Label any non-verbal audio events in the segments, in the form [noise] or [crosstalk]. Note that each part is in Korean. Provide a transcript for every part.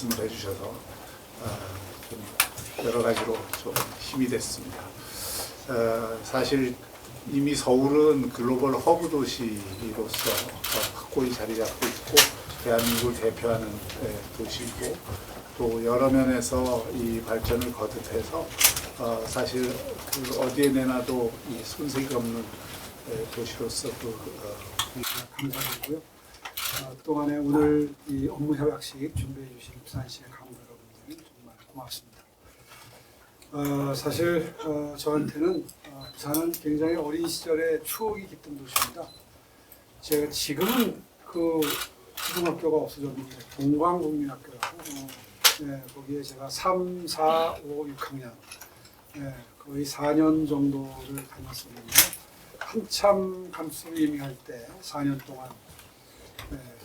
말씀을 해주셔서 어, 좀 여러 가지로 좀 힘이 됐습니다. 어, 사실 이미 서울은 글로벌 허브 도시로서 어, 확고히 자리 잡고 있고 대한민국을 대표하는 예, 도시고 또 여러 면에서 이 발전을 거듭해서 어, 사실 그 어디에 내놔도 이 손색이 없는 예, 도시로서 그 어, 감사드리고요. 어, 그동안에 오늘 이 업무 협약식 준비해 주신 부산시의 간부 여러분들 정말 고맙습니다. 어, 사실 어, 저한테는 어, 부산은 굉장히 어린 시절의 추억이 깃든 도시입니다. 제가 지금은 그 초등학교가 없어졌는데 동광국민학교라고 어, 네, 거기에 제가 3, 4, 5, 6학년 네, 거의 4년 정도를 다녔었는데 한참 감수를 이밍할 때 4년 동안 네,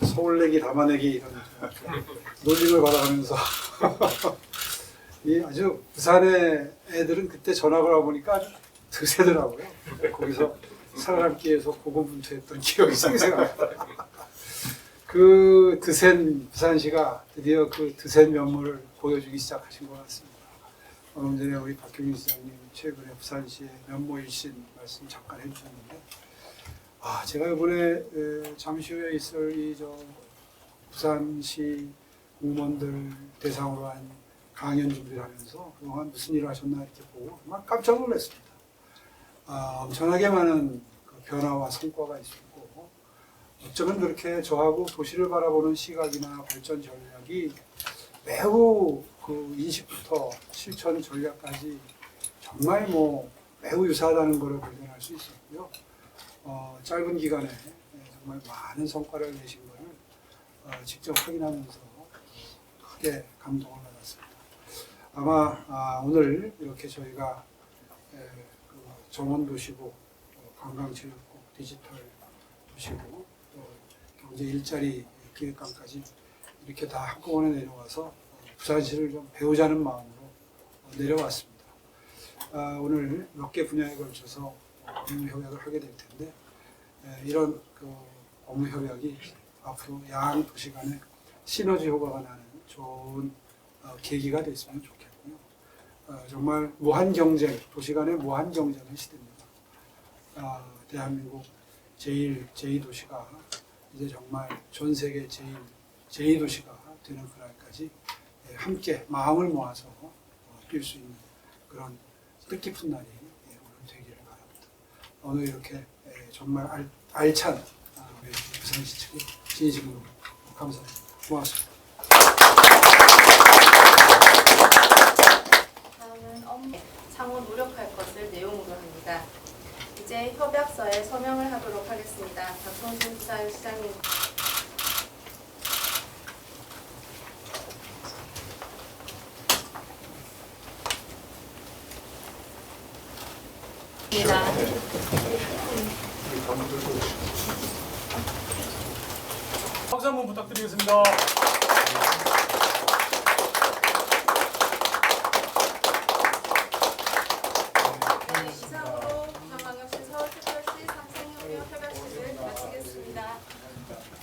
서울내기 담아내기 이런 [laughs] 놀림을 받아가면서 [laughs] 이 아주 부산의 애들은 그때 전학을 와보니까 아주 드세더라고요. 거기서 살아남기 위해서 고군분투했던 기억이 생생합니다. [laughs] 그 드센 부산시가 드디어 그 드센 면모를 보여주기 시작하신 것 같습니다. 방금 전에 우리 박경민 시장님 최근에 부산시의 면모일신 말씀 잠깐 해주셨는데 아 제가 이번에 에, 잠시 후에 있을 이 저 부산시 공무원들 대상으로 한 강연 준비를 하면서 그동안 무슨 일을 하셨나 이렇게 보고 막 깜짝 놀랐습니다. 아, 엄청나게 많은 그 변화와 성과가 있었고 어쩌면 그렇게 저하고 도시를 바라보는 시각이나 발전 전략이 매우 그 인식부터 실천 전략까지 정말 뭐 매우 유사하다는 것을 발견할 수 있었고요. 어, 짧은 기간에 정말 많은 성과를 내신 것을 어, 직접 확인하면서 크게 감동을 받았습니다. 아마 아, 오늘 이렇게 저희가 에, 그 정원 도시고 또 관광체육고 디지털 도시고 또 경제 일자리 기획관까지 이렇게 다 한꺼번에 내려와서 어, 부산시를 좀 배우자는 마음으로 어, 내려왔습니다. 아, 오늘 몇 개 분야에 걸쳐서 업무 협약을 하게 될 텐데 에, 이런 그 업무 협약이 앞으로 양 도시 간의 시너지 효과가 나는 좋은 어, 계기가 됐으면 좋겠고요. 어, 정말 무한 경쟁, 도시 간의 무한 경쟁의 시대입니다. 아, 대한민국 제일 제2 도시가 이제 정말 전 세계 제일 제2 도시가 되는 그날까지 예, 함께 마음을 모아서 어, 뛸수 있는 그런 뜻깊은 날이 예, 오늘 되기를 바랍니다. 오늘 이렇게 예, 정말 알, 알찬 아, 우리 부산시 측에 진심으로 감사합니다. 고맙습니다. 다음은 업무 창원 노력할 것을 내용으로 합니다. 이제 협약서에 서명을 하도록 하겠습니다. 박성준 부산시장님. 간부들도 박수 한번 부탁드리겠습니다.